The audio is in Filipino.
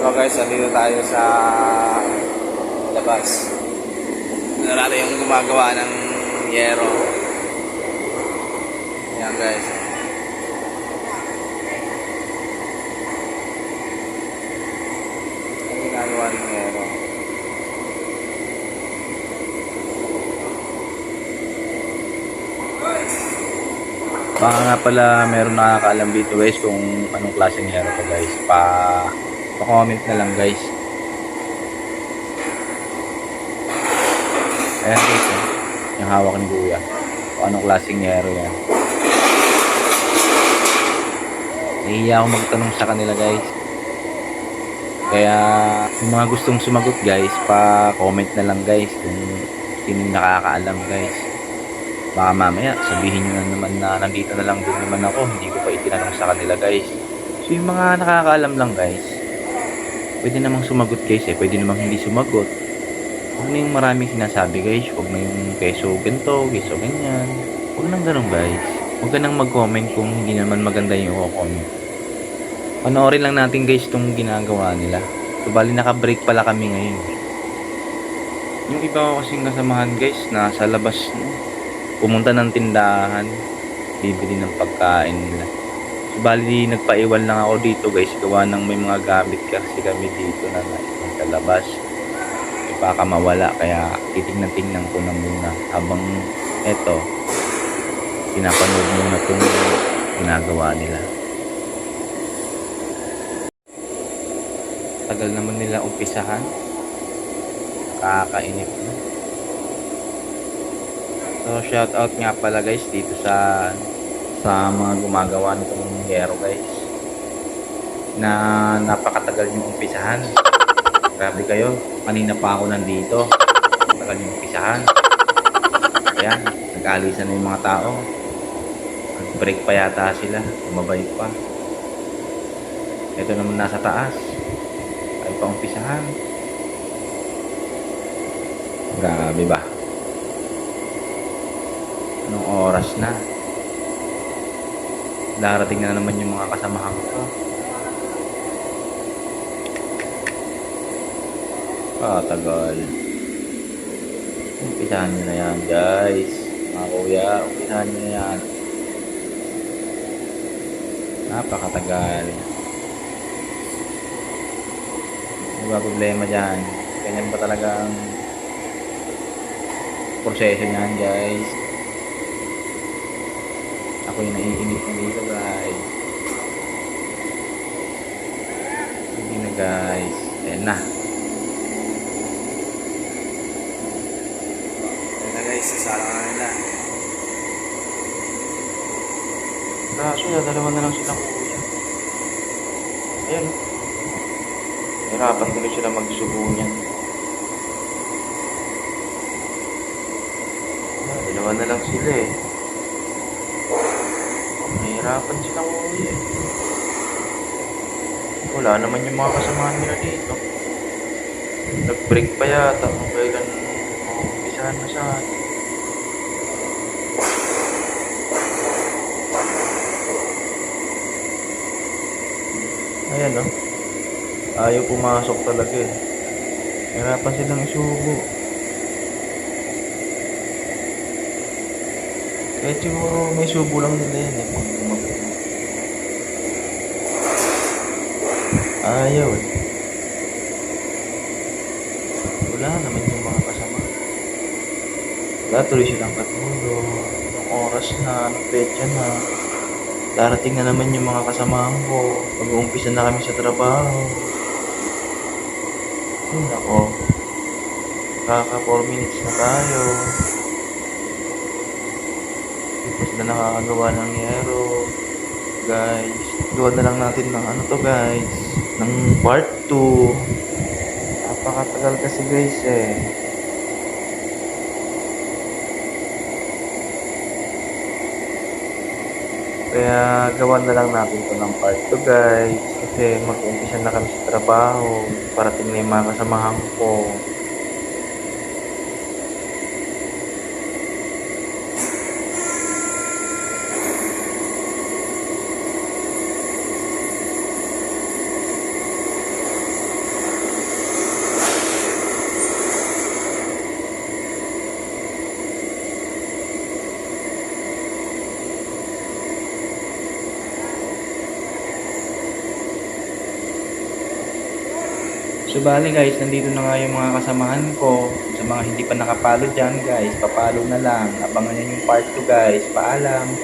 So guys, andito tayo sa labas. Narito yung gumagawa ng yero. Yan guys. Ang ginagawa ng yero. Baka nga pala meron nakakaalam dito guys kung anong klaseng yero to guys. Pa, pa-comment na lang guys. Ayan guys eh. Yung hawak ni Kuya. Kung anong klaseng yero yan. Nahihiya ako magtanong sa kanila guys. Kaya yung mga gustong sumagot guys, pa-comment na lang guys kung sino nakakaalam guys. Baka mamaya sabihin nyo na naman na nandito na lang din naman ako, hindi ko pa itinanong sa kanila guys. So yung mga nakakaalam lang guys, pwede namang sumagot guys eh, pwede namang hindi sumagot. Huwag na yung maraming sinasabi guys, huwag na yung keso ganito, keso ganyan. Huwag nang ganun guys. Huwag ka nang mag-comment kung hindi naman maganda yung comment. Panoorin lang natin guys itong ginagawa nila. So bali naka-break pala kami ngayon. Yung iba ko kasing kasamahan guys, nasa labas pumunta ng tindahan, bibili ng pagkain nila. Bali, nagpaiwan lang ako dito guys, gawa ng may mga gamit kasi kami dito na nasa labas. E, baka mawala, kaya titignan-tingnan ko na muna habang eto, pinapanood muna itong ginagawa nila. Tagal naman nila umpisahan. Kakainip na. So shout out nga pala guys dito sa sa mga gumagawa nitong yero guys na napakatagal yung umpisahan. Grabe kayo, kanina pa ako nandito. Tagal yung umpisahan. Ayan, nag-alisan na yung mga tao. Nag-break pa yata sila, tumabay pa. Ito naman nasa taas. Ay pa umpisahan. Grabe ba? Anong oras na? Darating na naman yung mga kasamahan ko. Ah, tagal. Umpisahan nyo na yan, guys. Mga kuya, umpisahan nyo na yan. Napakatagal. Ano ba problema dyan? Ganyan ba talaga ang proseso niyan, guys? Ako yung naiinip na dito, guys. Sige na, guys. Ayan na. Ayan na, guys. Sasala na nila. Kaso, dalawa na lang sila kuya. Ayan. Hirapan tuloy sila magsubo niyan. Dalawa na lang sila eh. Nahihirapan silang umuwi eh. Wala naman yung mga kasamahan nila dito. Nag-break pa yata kung kailan umpisahan na sa atin. Ayan oh. Ayaw pumasok talaga eh. Hirapan silang isubo. Kahit siguro may subo lang nila yan eh. Ayaw eh. Wala naman yung mga kasama. Wala tuloy silang katulog. Anong oras na, anong petsa na. Darating na naman yung mga kasamahan ko. Mag-uumpisa na kami sa trabaho. Ay, nako. Kaka 4 minutes na tayo. Sila nakakagawa ng yero. Guys, gawa na lang natin ng ano to guys. Ng part 2. Napakatagal kasi guys eh. Kaya gawa na lang natin to ng part 2 guys. Kasi mag-umpisa na kami sa trabaho. Parating na yung mga kasamahan ko. So bali guys, nandito na nga yung mga kasamahan ko. Sa mga hindi pa nakapalo dyan guys, papalo na lang. Abangan nyo yung part 2 guys. Paalam!